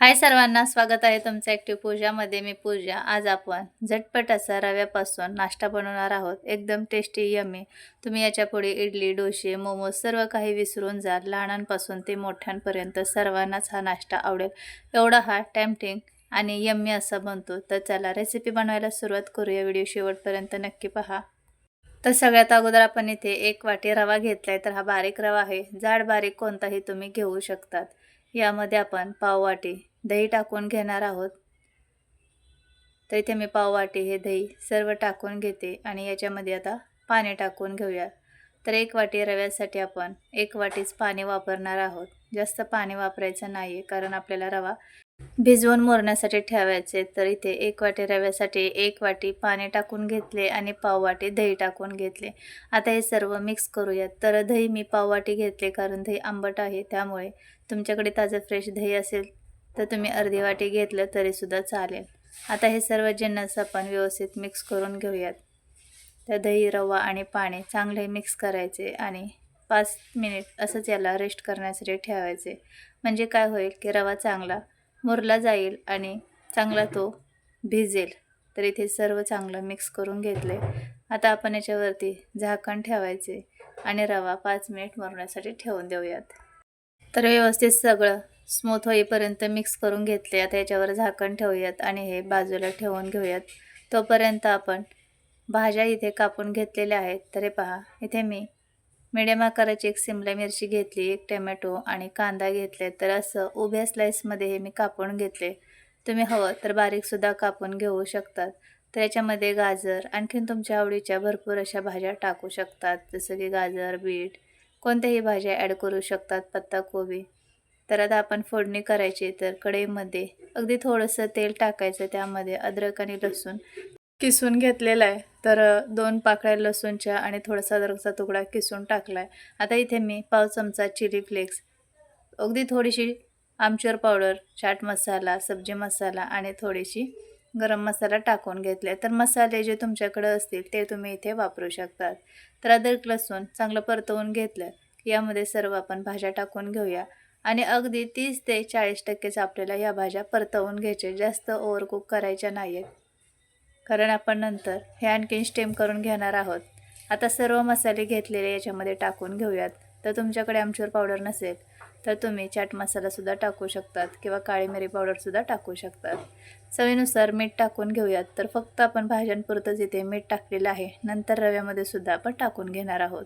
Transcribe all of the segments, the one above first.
हाय सर्वांना स्वागत आहे तुमचं ॲक्टिव्ह पूजामध्ये मी पूजा. आज आपण झटपट असा रव्यापासून नाश्ता बनवणार आहोत. एकदम टेस्टी यम्मी तुम्ही याच्यापुढे इडली डोसे मोमोज सर्व काही विसरून जा. लहानांपासून ते मोठ्यांपर्यंत सर्वांनाच हा नाश्ता आवडेल. एवढा हा टॅम्पटिंग आणि यम्मी असा बनतो. तर चला रेसिपी बनवायला सुरुवात करूया. व्हिडिओ शेवटपर्यंत नक्की पहा. तर सगळ्यात अगोदर आपण इथे एक वाटी रवा घेतला आहे तर हा बारीक रवा आहे. जाड बारीक कोणताही तुम्ही घेऊ शकतात. यामध्ये आपण पाववाटी दही टाकून घेणार आहोत. तर इथे मी पाववाटी हे दही सर्व टाकून घेते आणि याच्यामध्ये आता पाणी टाकून घेऊया. तर एक वाटी रव्यासाठी आपण एक वाटीच पाणी वापरणार आहोत. जास्त पाणी वापरायचं नाही आहे कारण आपल्याला रवा भिजवून मोरण्यासाठी ठेवायचे. तर इथे एक वाटी रव्यासाठी एक वाटी पाणी टाकून घेतले आणि पाववाटी दही टाकून घेतले. आता हे सर्व मिक्स करूयात. तर दही मी पाववाटी घेतले कारण दही आंबट आहे. त्यामुळे तुमच्याकडे ताजं फ्रेश दही असेल तर तुम्ही अर्धी वाटी घेतलं तरीसुद्धा चालेल. आता हे सर्व जिन्नस आपण व्यवस्थित मिक्स करून घेऊयात. तर दही रवा आणि पाणी चांगले मिक्स करायचे आणि पाच मिनिट असंच याला रेस्ट करण्यासाठी ठेवायचे. म्हणजे काय होईल की रवा चांगला मुरला जाईल आणि चांगला तो भिजेल. तर इथे सर्व चांगलं मिक्स करून घेतले. आता आपण याच्यावरती झाकण ठेवायचे आणि रवा पाच मिनिट मरण्यासाठी ठेवून देऊयात. तर व्यवस्थित सगळं स्मूथ होईपर्यंत मिक्स करून घेतले आता याच्यावर झाकण ठेवूयात आणि हे बाजूला ठेवून घेऊयात. तोपर्यंत आपण भाज्या इथे कापून घेतलेल्या आहेत. तर हे पहा इथे मी मिडियम आकाराची एक सिमला मिरची घेतली एक टमॅटो आणि कांदा घेतले. तर असं उभ्या स्लाईसमध्ये हे मी कापून घेतले. तुम्ही हवं तर बारीकसुद्धा कापून घेऊ शकतात. तर याच्यामध्ये गाजर आणखीन तुमच्या आवडीच्या भरपूर अशा भाज्या टाकू शकतात. जसं की गाजर बीट कोणत्याही भाज्या ॲड करू शकतात पत्ताकोबी. तर आता आपण फोडणी करायची तर कढईमध्ये अगदी थोडंसं तेल टाकायचं त्यामध्ये अद्रक आणि लसूण. किसून घेतलेला आहे. तर दोन पाकळ्या लसूणच्या आणि थोडासा अद्रकचा तुकडा किसून टाकला आहे आता इथे मी पाव चमचा चिली फ्लेक्स अगदी थोडीशी आमचूर पावडर चाट मसाला सब्जी मसाला आणि थोडीशी गरम मसाला टाकून घेतले तर मसाले जे तुमच्याकडं असतील ते तुम्ही इथे वापरू शकतात. तर अद्रक लसूण चांगलं परतवून घेतलं यामध्ये सर्व आपण भाज्या टाकून घेऊया. आणि अगदी तीस ते चाळीस टक्केच आपल्याला या भाज्या परतवून घ्यायचे. जास्त ओव्हरकुक करायच्या नाही आहेत कारण आपण नंतर हे आणखीन स्टेम करून घेणार आहोत. आता सर्व मसाले घेतलेले याच्यामध्ये टाकून घेऊयात. तर तुमच्याकडे आमचूर पावडर नसेल तर तुम्ही चाट मसालासुद्धा टाकू शकतात किंवा काळी मिरी पावडरसुद्धा टाकू शकतात. चवीनुसार मीठ टाकून घेऊयात. तर फक्त आपण भाज्यांपुरतंच इथे मीठ टाकलेलं आहे नंतर रव्यामध्ये सुद्धा आपण टाकून घेणार आहोत.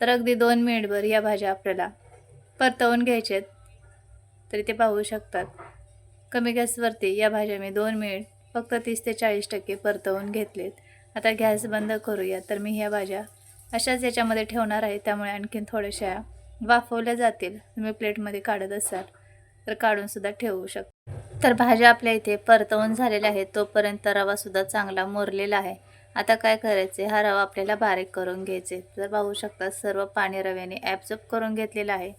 तर अगदी दोन मिनिटभर या भाज्या आपल्याला परतवून घ्यायचे तरी ते पाहू शकतात. कमी गॅसवरती या भाज्या मी दोन मिनिट फक्त तीस ते चाळीस टक्के परतवून घेतलेत. आता गॅस बंद करूया तर मी ह्या भाज्या अशाच याच्यामध्ये ठेवणार आहे त्यामुळे आणखीन थोड्याशा वाफवल्या जातील. तुम्ही प्लेटमध्ये काढत असाल तर काढूनसुद्धा ठेवू शकता तर भाज्या आपल्या इथे परतवून झालेल्या आहेत तोपर्यंत रवासुद्धा चांगला मोरलेला आहे. आता काय करायचे? हा रवा आपल्याला बारीक करून घ्यायचे. तर पाहू शकता सर्व पाणी रव्याने ॲब्झॉर्ब करून घेतलेला आहे.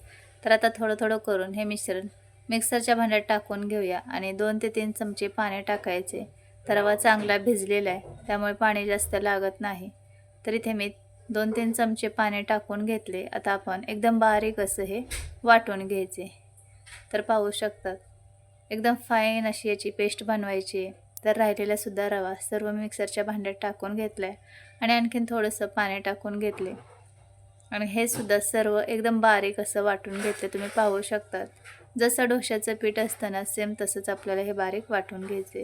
तर आता थोडं थोडं करून हे मिश्रण मिक्सरच्या भांड्यात टाकून घेऊया आणि दोन ते तीन चमचे पाणी टाकायचे. तर रवा चांगला भिजलेला आहे त्यामुळे पाणी जास्त लागत नाही. तर इथे मी दोन तीन चमचे पाणी टाकून घेतले. आता आपण एकदम बारीक असं हे वाटून घ्यायचे. तर पाहू शकतात एकदम फाईन अशी याची पेस्ट बनवायची तर राहिलेलासुद्धा रवा सर्व मिक्सरच्या भांड्यात टाकून घेतला आहे आणि आणखीन थोडंसं पाणी टाकून घेतले. आणि हे सुद्धा सर्व एकदम बारीक असं वाटून घेतले तुम्ही पाहू शकतात. जसं डोश्याचं पीठ असताना सेम तसंच आपल्याला हे बारीक वाटून घ्यायचे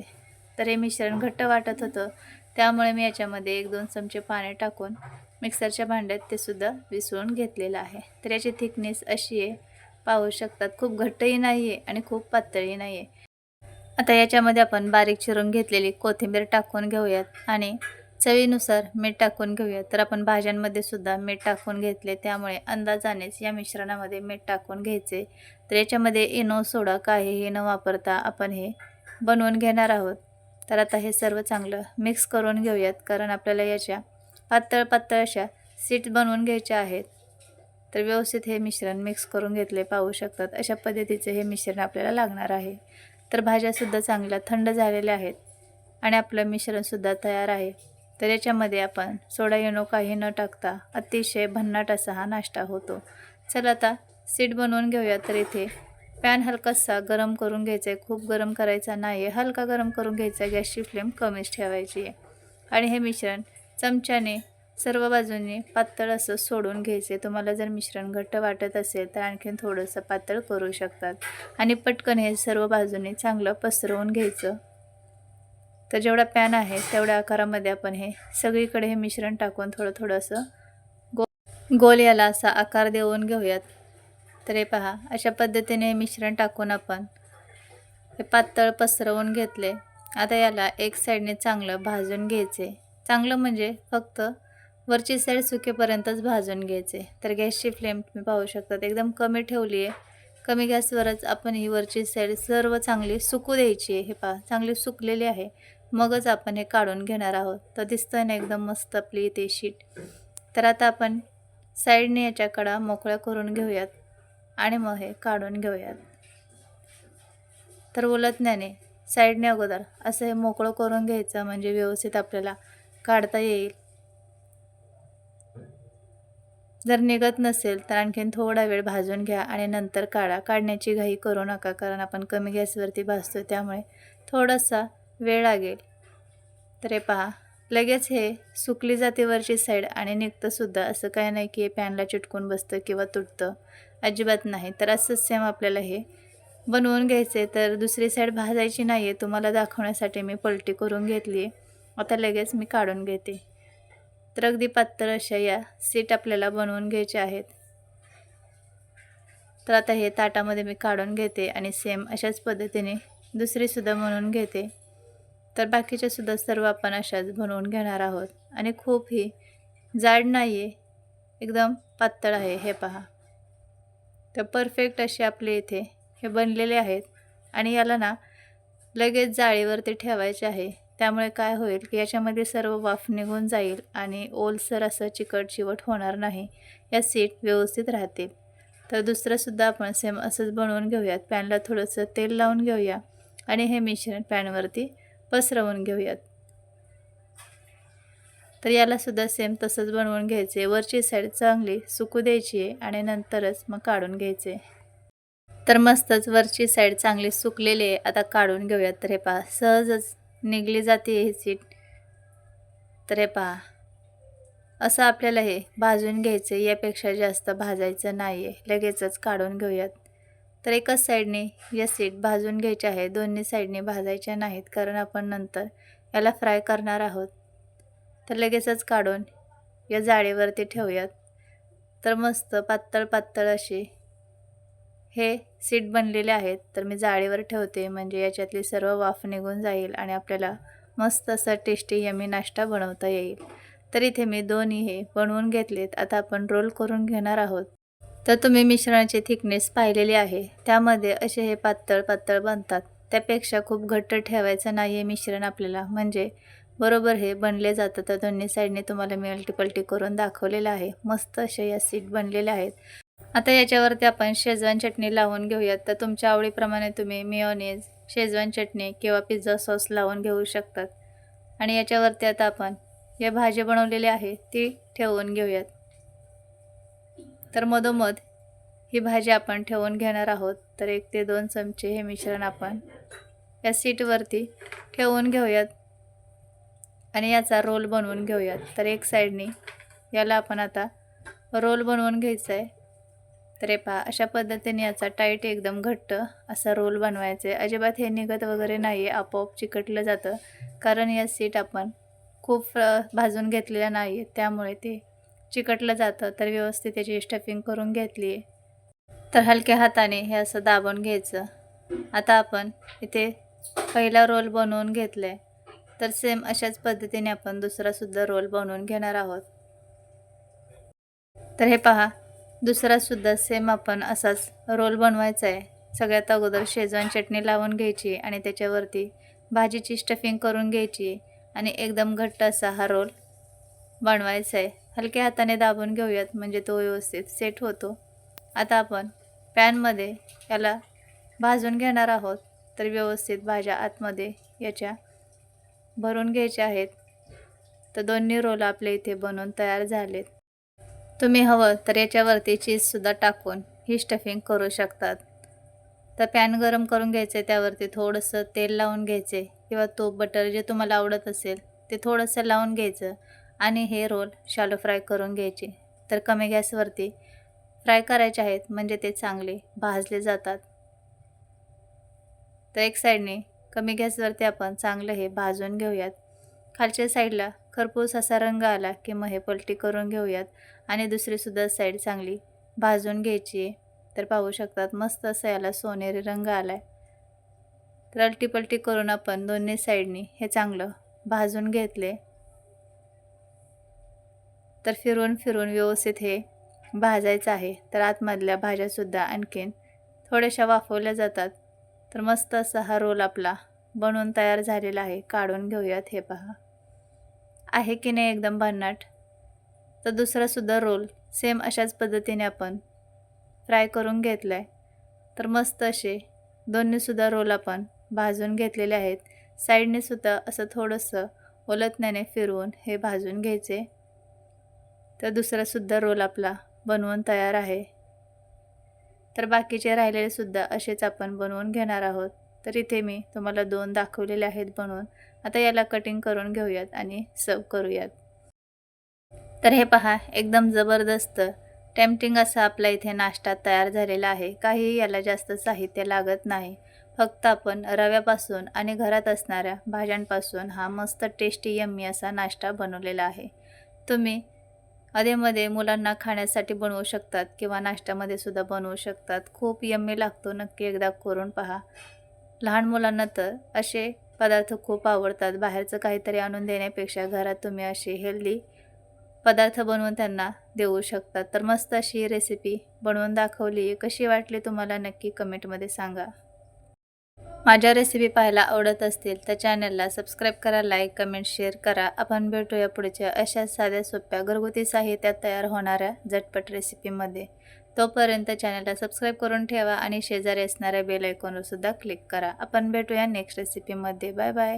तर हे मिश्रण घट्ट वाटत होतं. त्यामुळे मी याच्यामध्ये एक दोन चमचे पाणी टाकून मिक्सरच्या भांड्यात ते सुद्धा विसळून घेतलेलं आहे. तर याची थिकनेस अशी आहे. पाहू शकतात खूप घट्टही नाही आहे आणि खूप पातळही नाही आहे आता याच्यामध्ये आपण बारीक चिरून घेतलेली कोथिंबीर टाकून घेऊयात आणि चवीनुसार मीठ टाकून घेऊया. तर आपण भाज्यांमध्ये सुद्धा मीठ टाकून घेतले. त्यामुळे अंदाजानेच या मिश्रणामध्ये मीठ टाकून घ्यायचे. तर याच्यामध्ये इनो सोडा काहीही न वापरता आपण हे बनवून घेणार आहोत. तर आता हे सर्व चांगलं मिक्स करून घेऊयात. कारण आपल्याला याच्या पातळ पातळ अशा सीट बनवून घ्यायच्या आहेत. तर व्यवस्थित हे मिश्रण मिक्स करून घेतले पाहू शकतात. अशा पद्धतीचे हे मिश्रण आपल्याला लागणार आहे. तर भाज्यासुद्धा चांगल्या थंड झालेल्या आहेत. आणि आपलं मिश्रणसुद्धा तयार आहे. तर याच्यामध्ये आपण सोडा येणो काही न टाकता अतिशय भन्नाट असा हा नाश्ता होतो. चला आता सीट बनवून घेऊया. तर इथे पॅन हलकासा गरम करून घ्यायचा आहे. खूप गरम करायचा नाही आहे. हलका गरम करून घ्यायचा आहे. गॅसची फ्लेम कमीच ठेवायची आहे. आणि हे मिश्रण चमच्याने सर्व बाजूंनी पातळ असं सोडून घ्यायचे. तुम्हाला जर मिश्रण घट्ट वाटत असेल तर आणखीन थोडंसं पातळ करू शकतात. आणि पटकन हे सर्व बाजूने चांगलं पसरवून घ्यायचं. तर जेवढा पॅन आहे तेवढ्या आकारामध्ये आपण हे सगळीकडे हे मिश्रण टाकून थोडं थोडं असं गो गोल याला असा आकार देऊन घेऊयात. तर हे पहा अशा पद्धतीने हे मिश्रण टाकून आपण हे पातळ पसरवून घेतले. आता याला एक साईडने चांगलं भाजून घ्यायचे. चांगलं म्हणजे फक्त वरची साईड सुकेपर्यंतच भाजून घ्यायचे. तर गॅसची फ्लेम तुम्ही पाहू शकतात एकदम कमी ठेवली आहे. कमी गॅसवरच आपण ही वरची साईड सर्व चांगली सुकू द्यायची आहे. हे पहा चांगली सुकलेली आहे. मगच आपण हे काढून घेणार आहोत. तर दिसतं ना एकदम मस्त आपली इथे शीट तर आता आपण साईडने याच्या कडा मोकळ्या करून घेऊयात आणि मग हे काढून घेऊयात. तर उलटण्याने साईडने अगोदर असं हे मोकळं करून घ्यायचं म्हणजे व्यवस्थित आपल्याला काढता येईल. जर निघत नसेल तर आणखीन थोडा वेळ भाजून घ्या आणि नंतर काढा. काढण्याची घाई करू नका कारण आपण कमी गॅसवरती भाजतो त्यामुळे थोडासा वेळ लागेल. तर हे पहा लगेच हे सुकली जाते वरची साईड आणि निघतंसुद्धा असं काही नाही की हे पॅनला चिटकून बसतं किंवा तुटतं. अजिबात नाही. तर असंच सेम आपल्याला हे बनवून घ्यायचे तर दुसरी साईड भाजायची नाही आहे तुम्हाला दाखवण्यासाठी मी पलटी करून घेतली आहे आता लगेच मी काढून घेते. तर अगदी पातळ अशा या सीट आपल्याला बनवून घ्यायच्या आहेत. तर आता हे ताटामध्ये मी काढून घेते आणि सेम अशाच पद्धतीने दुसरीसुद्धा बनवून घेते. तर बाकीच्या सुद्धा सर्व आपण अशाच बनवून घेणार आहोत. आणि खूप ही जाड नाही आहे एकदम पातळ आहे हे पहा. तर परफेक्ट असे आपले इथे हे बनलेले आहेत. आणि याला ना लगेच जाळीवरती ठेवायचे आहे. त्यामुळे काय होईल की याच्यामध्ये सर्व वाफ निघून जाईल आणि ओलसर असं चिकट चिवट होणार नाही. या सीट व्यवस्थित राहतील. तर दुसरंसुद्धा आपण सेम असंच बनवून घेऊयात. पॅनला थोडंसं तेल लावून घेऊया. आणि हे मिश्रण पॅनवरती पसरवून घेऊयात. तर यालासुद्धा सेम तसंच बनवून घ्यायचे. वरची साईड चांगली सुकू द्यायची आहे आणि नंतरच मग काढून घ्यायचे. तर मस्तच वरची साईड चांगली सुकलेली आहे. आता काढून घेऊयात. तर हे पहा सहजच निघली जाते ही सीट. तर हे पहा असं आपल्याला हे भाजून घ्यायचं. यापेक्षा जास्त भाजायचं नाही आहे लगेचच काढून घेऊयात. तर एकाच साईडने या सीट भाजून घ्यायच्या आहे. दोन्ही साईडने भाजायच्या नाहीत कारण आपण नंतर याला फ्राय करणार आहोत. तर लगेचच काढून या जाळीवरती ठेवूयात. तर मस्त पातळ पातळ अशी हे सीट बनलेले आहेत. तर मी जाळीवर ठेवते. म्हणजे याच्यातली सर्व वाफ निघून जाईल आणि आपल्याला मस्त असा टेस्टी यमी नाश्ता बनवता येईल. तर इथे मी दोन्ही हे बनवून घेतलेत. आता आपण रोल करून घेणार आहोत. तर तुम्ही मिश्रणाची थिकनेस पाहिलेली आहे. त्यामध्ये असे हे पातळ पातळ बनतात. त्यापेक्षा खूप घट्ट ठेवायचं नाही आहे मिश्रण आपल्याला. म्हणजे बरोबर हे बनले जातं. तर दोन्ही साईडने तुम्हाला मी अल्टीपल्टी करून दाखवलेलं आहे. मस्त असे या सीट बनलेल्या आहेत. आता याच्यावरती आपण शेजवान चटणी लावून घेऊयात. तर तुमच्या आवडीप्रमाणे तुम्ही मिओनेज शेजवान चटणी किंवा पिझ्झा सॉस लावून घेऊ शकतात. आणि याच्यावरती आता आपण या भाजी बनवलेली आहे ती ठेवून घेऊयात. तर मधोमध ही भाजी आपण ठेवून घेणार आहोत. तर एक ते दोन चमचे हे मिश्रण आपण या सीटवरती ठेवून घेऊयात. आणि याचा रोल बनवून घेऊयात. तर एक साईडनी याला आपण आता रोल बनवून घ्यायचा आहे तर हे पहा अशा पद्धतीने याचा टाईट एकदम घट्ट असा रोल बनवायचा आहे अजिबात हे निघत वगैरे नाही आहे आपोआप चिकटलं जातं. कारण या सीट आपण खूप भाजून घेतलेल्या नाही आहेत त्यामुळे ते चिकटलं जातं तर व्यवस्थित त्याची स्टफिंग करून घेतली आहे तर हलक्या हाताने हे असं दाबून घ्यायचं. आता आपण इथे पहिला रोल बनवून घेतला आहे तर सेम अशाच पद्धतीने आपण दुसरासुद्धा रोल बनवून घेणार आहोत. तर हे पहा दुसरासुद्धा सेम आपण असाच रोल बनवायचा आहे सगळ्यात अगोदर शेजवान चटणी लावून घ्यायची आणि त्याच्यावरती भाजीची स्टफिंग करून घ्यायची आणि एकदम घट्ट असा हा रोल बनवायचा आहे हलक्या हाताने दाबून घेऊयात म्हणजे तो व्यवस्थित सेट होतो. आता आपण पॅनमध्ये याला भाजून घेणार आहोत. तर व्यवस्थित भाज्या आतमध्ये याच्या भरून घ्यायच्या आहेत. तर दोन्ही रोल आपले इथे बनवून तयार झालेत. तुम्ही हवं तर याच्यावरती चीजसुद्धा टाकून ही स्टफिंग करू शकतात. तर पॅन गरम करून घ्यायचे त्यावरती थोडंसं तेल लावून घ्यायचे किंवा तूप बटर जे तुम्हाला आवडत असेल ते थोडंसं लावून घ्यायचं. आणि हे रोल शालो फ्राय करून घ्यायचे. तर कमी गॅसवरती फ्राय करायचे आहेत म्हणजे ते चांगले भाजले जातात. तर एक साईडने कमी गॅसवरती आपण चांगलं हे भाजून घेऊयात. खालच्या साईडला खरपूस असा रंग आला की मग हे पलटी करून घेऊयात आणि दुसरीसुद्धा साईड चांगली भाजून घ्यायची आहे. तर पाहू शकतात मस्त असं याला सोनेरी रंग आला आहे तर अलटी पलटी करून आपण दोन्ही साईडनी हे चांगलं भाजून घेतले. तर फिरून फिरून व्यवस्थित हे भाजायचं आहे. तर आतमधल्या भाज्यासुद्धा आणखीन थोड्याशा वाफवल्या जातात. तर मस्त असा हा रोल आपला बनवून तयार झालेला आहे. काढून घेऊयात हे पहा. आहे की नाही एकदम भन्नाट? तर दुसरासुद्धा रोल सेम अशाच पद्धतीने आपण फ्राय करून घेतला आहे तर मस्त असे दोन्हीसुद्धा रोल आपण भाजून घेतलेले आहेत. साईडनेसुद्धा असं थोडंसं ओलतण्याने फिरवून हे भाजून घ्यायचे. तर दुसरासुद्धा रोल आपला बनवून तयार आहे. तर बाकीचे राहिलेले सुद्धा असेच आपण बनवून घेणार आहोत. तर इथे मी तुम्हाला दोन दाखवलेले आहेत बनवून. आता याला कटिंग करून घेऊयात आणि सर्व करूयात. तर हे पहा एकदम जबरदस्त. टेम्पटिंग असा आपला इथे नाश्ता तयार झालेला आहे. काही याला जास्त साहित्य लागत नाही. फक्त आपण रव्यापासून आणि घरात असणाऱ्या भाज्यांपासून हा मस्त टेस्टी यम्मी असा नाश्ता बनवलेला आहे. तुम्ही अधेमध्ये मुलांना खाण्यासाठी बनवू शकतात किंवा नाश्त्यामध्ये सुद्धा बनवू शकतात. खूप यम्मी लागतो नक्की एकदा करून पहा. लहान मुलांना तर असे पदार्थ खूप आवडतात. बाहेरचं काहीतरी आणून देण्यापेक्षा घरात तुम्ही असे हेल्दी पदार्थ बनवून त्यांना देऊ शकतात. तर मस्त अशी रेसिपी बनवून दाखवली. कशी वाटली तुम्हाला नक्की कमेंटमध्ये सांगा. माझ्या रेसिपी पाहायला आवडत असतील तर चॅनलला सबस्क्राईब करा लाईक कमेंट शेअर करा. आपण भेटूया पुढच्या अशा साध्या सोप्या घरगुती साहित्यात तयार होणाऱ्या झटपट रेसिपीमध्ये तोपर्यंत चॅनलला सबस्क्राईब करून ठेवा आणि शेजारी असणाऱ्या बेल आयकॉनवर सुद्धा क्लिक करा. आपण भेटूया नेक्स्ट रेसिपीमध्ये बाय बाय